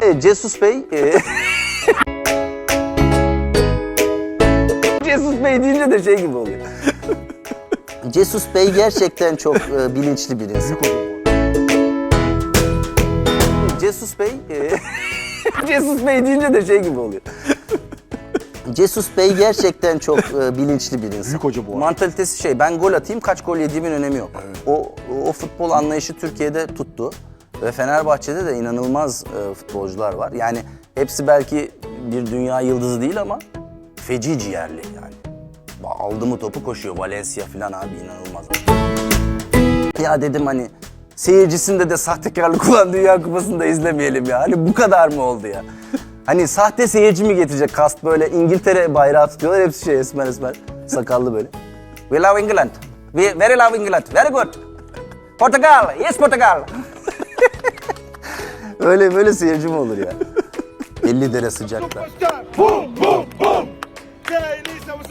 Evet, Jesus Bey... e, Jesus Bey deyince de şey gibi oluyor. Jesus Bey gerçekten çok e, bilinçli bir insan. Jesus Bey... e, Jesus Bey deyince de şey gibi oluyor. Jesus Bey gerçekten çok e, bilinçli bir insan. Büyük hoca bu arada. Mantalitesi şey, ben gol atayım, kaç gol yediğimin önemi yok. O, o futbol anlayışı Türkiye'de tuttu. Ve Fenerbahçe'de de inanılmaz e, futbolcular var. Yani hepsi belki bir dünya yıldızı değil ama feci ciğerli yani. Aldı mı topu koşuyor. Valencia falan abi inanılmaz. Ya dedim hani seyircisinde de sahtekarlık olan Dünya Kupası'nı da izlemeyelim ya. Hani bu kadar mı oldu ya? Hani sahte seyirci mi getirecek kast böyle İngiltere bayrağı tutuyorlar hepsi şey esmer esmer sakallı böyle. We love England. We very love England. Very good. Portugal. Yes Portugal. Öyle böyle seyirci mi olur ya? 50 dere sıcakta. Boom, boom. Jay Lisa was